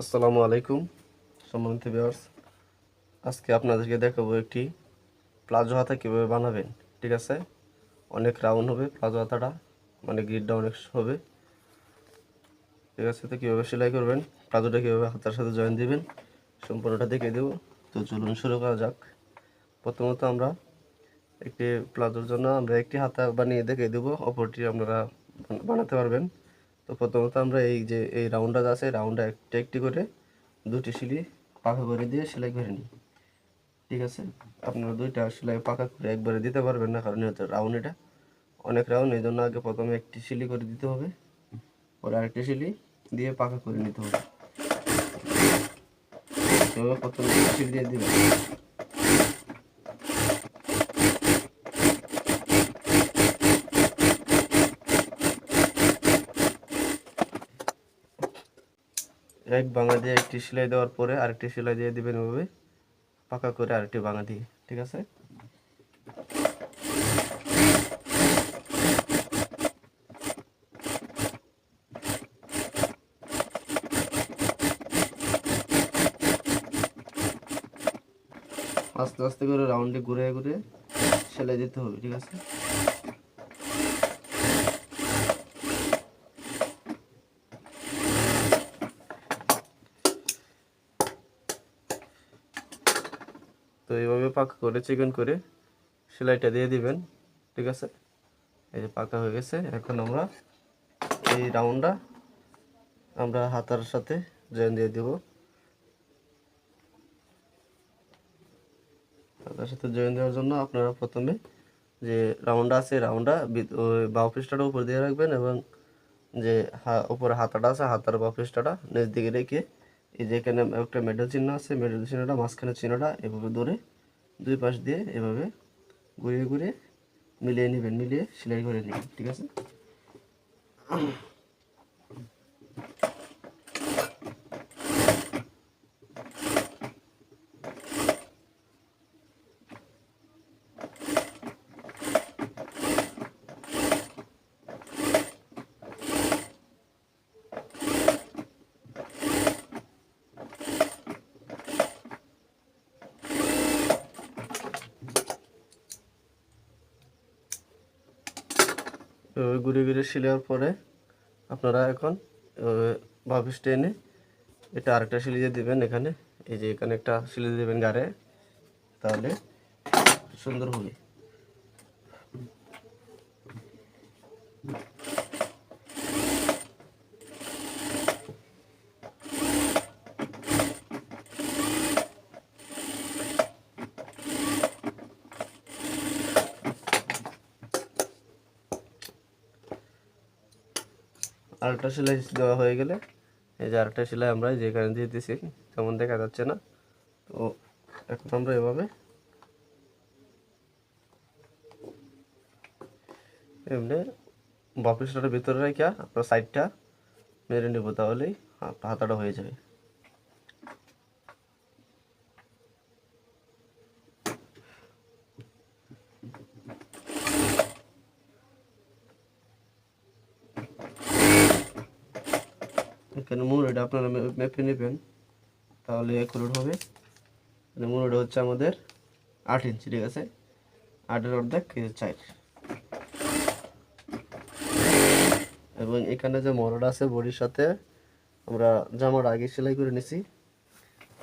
আসসালামু আলাইকুম, সম্মানিত ভিউয়ার্স আজকে আপনাদেরকে দেখাবো একটি প্লাজো হাতা কীভাবে বানাবেন, ঠিক আছে? অনেক রাউন্ড হবে প্লাজো হাতাটা মানে গ্রিডটা অনেক হবে। ঠিক আছে, তো কীভাবে সেলাই করবেন, প্লাজোটা কীভাবে হাতার সাথে জয়েন দিবেন, সম্পূর্ণটা দেখে দেবো। তো চলুন শুরু করা যাক। প্রথমত আমরা একটি প্লাজোর জন্য আমরা একটি হাতা বানিয়ে দেখে দেবো। অপরটি আপনারা বানাতে পারবেন। তো প্রথমত আমরা এই যে, এই রাউন্ডটা আছে রাউন্ডটা একটা একটি করে দুটি সিলি পাকা করে দিয়ে সেলাই করে নিই। ঠিক আছে? আপনারা দুইটা সেলাই পাকা করে একবারে দিতে পারবেন না, কারণ এটা রাউন্ড এটা। অনেক রাউন্ড এই জন্য আগে প্রথমে একটি সিলি করে দিতে হবে। পরে আরেকটি সিলি দিয়ে পাকা করে নিতে হবে। প্রথমে সিলি দিয়ে দিবেন এক ভাঙা দিয়ে একটি সেলাই দেওয়ার পরে আরেকটি সেলাই দিয়ে দিবেন এভাবে পাকা করে আরেকটি ভাঙা দিয়ে, ঠিক আছে? আস্তে আস্তে করে রাউন্ডে ঘুরে ঘুরে সেলাই দিতে হবে, ঠিক আছে? তো এইভাবে পাকা করে চিকেন করে সেলাইটা দিয়ে দিবেন, ঠিক আছে? এই যে পাকা হয়ে গেছে, এখন আমরা এই রাউন্ডটা আমরা হাতার সাথে জয়েন দিয়ে দিব। হাতার সাথে জয়েন দেওয়ার জন্য আপনারা প্রথমে যে রাউন্ডটা আছে রাউন্ডটা বাউ পৃষ্ঠাটা উপর দিয়ে রাখবেন এবং যে হা- উপরে হাতাটা আছে, হাতার বাউ পৃষ্ঠাটা নিচ দিকে রেখে এই যে এখানে একটা মেডেল চিহ্ন আছে, মেডেল চিহ্নটা মাঝখানে চিহ্নটা এভাবে ধরে দুই পাশ দিয়ে এভাবে ঘুরিয়ে ঘুরিয়ে মিলিয়ে নেবেন, মিলিয়ে সেলাই করে নেবেন, ঠিক আছে? এভাবে ঘুরে ঘুরে শিলার পরে আপনারা এখন ভাবিসটা এনে এটা আরেকটা সিলিজে দেবেন এখানে। এই যে এখানে একটা সিলিজ দেবেন গাড়ে। তাহলে সুন্দর হবে আরেকটা সেলাই দেওয়া হয়ে গেলে, এই যে আরেকটা সেলাই আমরা যেখানে দিয়ে দিছি তেমন দেখা যাচ্ছে না, তো এখন আমরা এভাবে এমনি বাপিসটার ভিতরে রেখে আপনার সাইডটা মেরে নেব, তাহলেই হাতাটা হয়ে যাবে। এখানে মুড়োটা আপনারা মেপে নেবেন। তাহলে একুরেট হবে। মুড়োটা হচ্ছে আমাদের আট ইঞ্চি, ঠিক আছে? আটের অর্ধেক চার। এবং এখানে যে মরটা আছে, বডির সাথে আমরা জামার আগে সেলাই করে নিছি।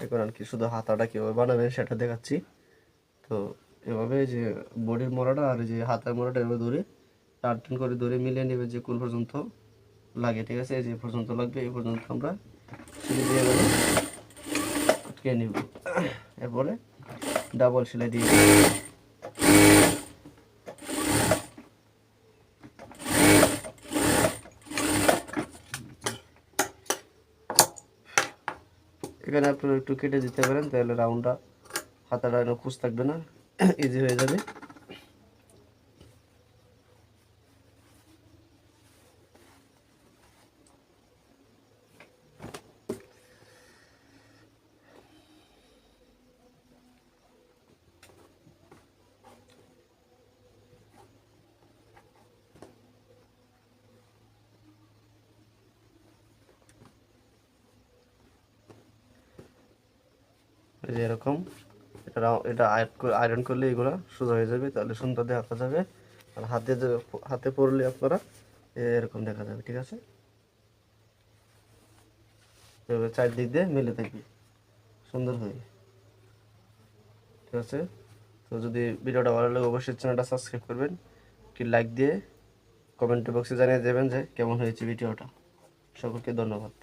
এখন আর কি শুধু হাতাটা কীভাবে বানাবেন সেটা দেখাচ্ছি। তো এভাবে যে বডির মোড়াটা আর যে হাতার মরাটা এভাবে ধরে টান টান করে ধরে মিলিয়ে নেবে যে কোন পর্যন্ত। লাগে, ঠিক আছে? যে পর্যন্ত লাগবে, এই পর্যন্ত আমরা দিয়ে আটকে নিব। এরপরে ডাবল সেলাই দিয়ে। এখানে আপনারা একটু কেটে দিতে পারেন, তাহলে রাউন্ডটা হাতাটা খুশ থাকবে না ইজি হয়ে যাবে। এই যে এরকম, এটা এটা আয়রন করলে এগুলো সোজা হয়ে যাবে, তাহলে সুন্দর দেখা যাবে। আর হাতে হাতে পরলে আপনারা এরকম দেখা যাবে, ঠিক আছে? চারদিক দিয়ে মিলে থাকবে, সুন্দর হয়ে ঠিক আছে? তো যদি ভিডিওটা ভালো লাগে, অবশ্যই চ্যানেলটা সাবস্ক্রাইব করবেন। একটি লাইক দিয়ে কমেন্ট বক্সে জানিয়ে দেবেন যে কেমন হয়েছে ভিডিওটা। সকলকে ধন্যবাদ।